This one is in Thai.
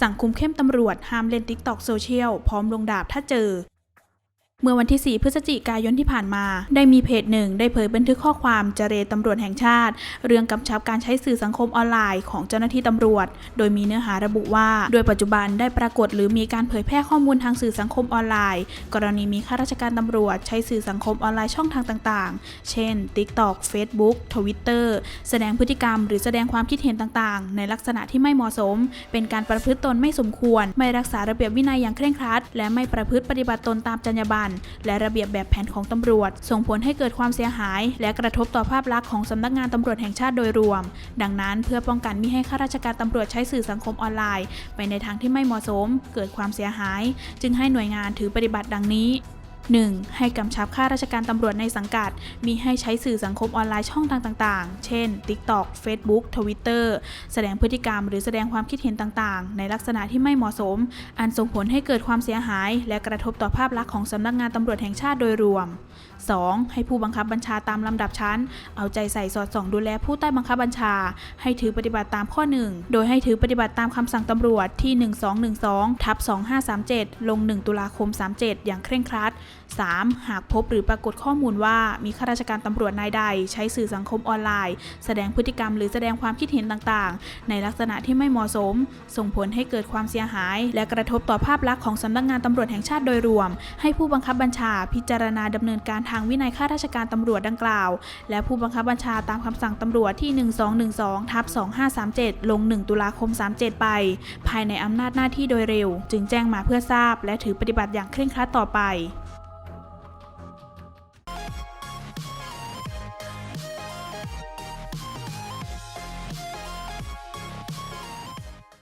สั่งคุมเข้มตำรวจห้ามเล่นติ๊กตอกโซเชียลพร้อมลงดาบถ้าเจอ เมื่อวันที่ 4 พฤศจิกายนที่ผ่านมา ได้มีเพจหนึ่งได้เผยบันทึกข้อความเจรตำรวจแห่งชาติ เรื่องกำชับการใช้สื่อสังคมออนไลน์ของเจ้าหน้าที่ตำรวจ โดยมีเนื้อหาระบุว่า โดยปัจจุบันได้ปรากฏหรือมีการเผยแพร่ข้อมูลทางสื่อสังคมออนไลน์ กรณีมีข้าราชการตำรวจ ใช้สื่อสังคมออนไลน์ช่องทางต่างๆ เช่น TikTok Facebook Twitter แสดงพฤติกรรม หรือแสดงความคิดเห็นต่างๆ ในลักษณะที่ไม่เหมาะสม เป็นการประพฤติตนไม่สมควร ไม่รักษาระเบียบวินัยอย่างเคร่งครัด และไม่ประพฤติปฏิบัติตนตามจรรยาบรรณและระเบียบแบบแผนของตำรวจ ส่งผลให้เกิดความเสียหาย และกระทบต่อภาพลักษณ์ของสำนักงานตำรวจแห่งชาติโดยรวม ดังนั้นเพื่อป้องกันมิให้ข้าราชการตำรวจใช้สื่อสังคมออนไลน์ ไปในทางที่ไม่เหมาะสม เกิดความเสียหาย จึงให้หน่วยงานถือปฏิบัติดังนี้ 1. ให้กำชับข้าราชการตำรวจในสังกัด มีให้ใช้สื่อสังคมออนไลน์ช่องทางต่าง ๆ เช่น TikTok Facebook Twitter แสดงพฤติกรรมหรือแสดงความคิดเห็นต่าง ๆ ในลักษณะที่ไม่เหมาะสม อันส่งผลให้เกิดความเสียหาย และกระทบต่อภาพลักษณ์ของสำนักงานตำรวจแห่งชาติโดยรวม 2. ให้ผู้บังคับบัญชาตามลำดับชั้น เอาใจใส่สอดส่องดูแลผู้ใต้บังคับบัญชา ให้ถือปฏิบัติตามข้อ 1 โดยให้ถือปฏิบัติตามคำสั่งตำรวจที่ 1212ทับ2537 ลง 1 ตุลาคม 37 อย่างเคร่งครัด 3. หากพบหรือปรากฏข้อมูลว่ามีข้าราชการตำรวจนายใด ใช้สื่อสังคมออนไลน์ แสดงพฤติกรรมหรือแสดงความคิดเห็นต่างๆ ในลักษณะที่ไม่เหมาะสม ส่งผลให้เกิดความเสียหาย และกระทบต่อภาพลักษณ์ของสำนักงานตำรวจแห่งชาติโดยรวม ให้ผู้บังคับบัญชาพิจารณาดำเนินการทางวินัยข้าราชการตำรวจดังกล่าว และผู้บังคับบัญชาตามคำสั่งตำรวจที่ 1212ทับ2537 ลง 1 ตุลาคม 37 ไป ภายในอำนาจหน้าที่โดยเร็ว จึงแจ้งมาเพื่อทราบ และถือปฏิบัติอย่างเคร่งครัดต่อไป